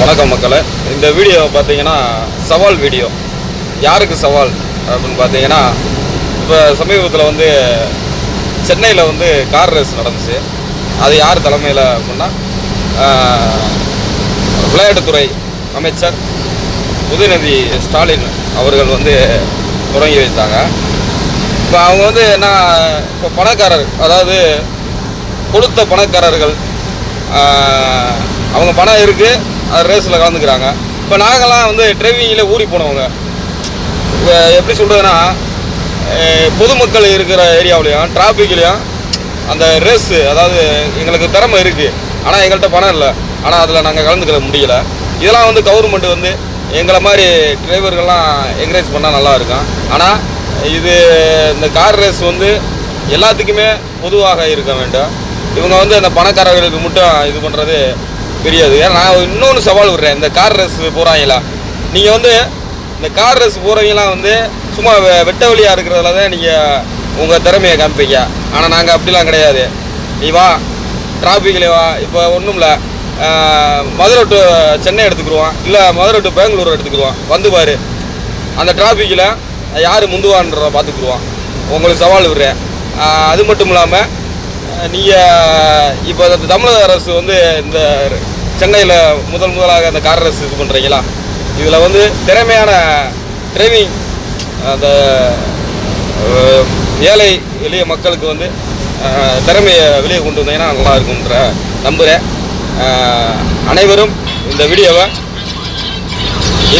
வணக்கம் மக்களே. இந்த வீடியோ பார்த்தீங்கன்னா சவால் வீடியோ யாருக்கு சவால் அப்படின்னு பார்த்தீங்கன்னா இப்போ சமீபத்தில் வந்து சென்னையில் வந்து கார் ரேஸ் நடந்துச்சு. அது யார் தலைமையில் அப்படின்னா விளையாட்டுத்துறை அமைச்சர் உதயநிதி ஸ்டாலின் அவர்கள் வந்து தொடங்கி வைத்தாங்க. இப்போ அவங்க வந்து என்ன இப்போ பணக்காரர் அதாவது கொடுத்த பணக்காரர்கள் அவங்க பணம் இருக்குது ரேஸில் கலந்துக்கிறாங்க. இப்போ நாங்கள்லாம் வந்து டிரைவிங்கில் ஊறி போனவங்க. இப்போ எப்படி சொல்கிறதுன்னா பொதுமக்கள் இருக்கிற ஏரியாவிலையும் டிராஃபிக்லேயும் அந்த ரேஸு அதாவது எங்களுக்கு திறமை இருக்குது ஆனால் எங்கள்கிட்ட பணம் இல்லை. ஆனால் அதில் நாங்கள் கலந்துக்கிற முடியல. இதெல்லாம் வந்து கவர்மெண்ட் வந்து எங்களை மாதிரி டிரைவர்கள்லாம் என்கரேஜ் பண்ணால் நல்லா இருக்கும். ஆனால் இது இந்த கார் ரேஸ் வந்து எல்லாத்துக்குமே பொதுவாக இருக்க வேண்டும். இவங்க வந்து அந்த பணக்காரர்களுக்கு மட்டும் இது பண்ணுறது தெரியாது. ஏன்னா நான் இன்னொன்று சவால் விடுறேன். இந்த கார் ரேஸ் போகிறாங்களா நீங்கள் வந்து இந்த கார் ரேஸ் போகிறவங்களாம் வந்து சும்மா வெ- வெட்ட வழியாக இருக்கிறதுல தான் நீங்கள் உங்கள் திறமையை காமிப்பீங்க. ஆனால் நாங்கள் அப்படிலாம் கிடையாது. நீ வா டிராஃபிக்கில் வா. இப்போ ஒன்றும் இல்லை மதுரை டு சென்னை எடுத்துக்கிடுவோம் இல்லை மதுரை டு பெங்களூர் எடுத்துக்கிடுவோம் வந்து பாரு. அந்த டிராஃபிக்கில் யார் முந்துவான்ற பார்த்துக்குருவோம் உங்களுக்கு சவால் விடுறேன். அது மட்டும் இல்லாமல் நீங்கள் இப்போ தமிழக அரசு வந்து இந்த சென்னையில் முதல் முதலாக அந்த கார் ரேஸ் இது பண்ணுறீங்களா இதில் வந்து திறமையான டிரைவிங் அந்த ஏழை எளிய மக்களுக்கு வந்து திறமையை வெளியே கொண்டு வந்தீங்கன்னா நல்லா இருக்குன்ற நம்புகிறேன் அனைவரும் இந்த வீடியோவை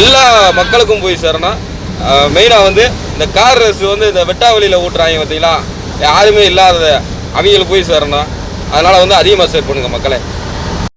எல்லா மக்களுக்கும் போய் சேரணும். மெயினாக வந்து இந்த கார் ரேஸ் வந்து இந்த வெட்டாவளியில் ஓட்டுறாங்க பார்த்தீங்களா? யாருமே இல்லாத அவங்களுக்கு போய் சேரணும். அதனால் வந்து அதிகமாக ஷேர் பண்ணுங்கள் மக்களை.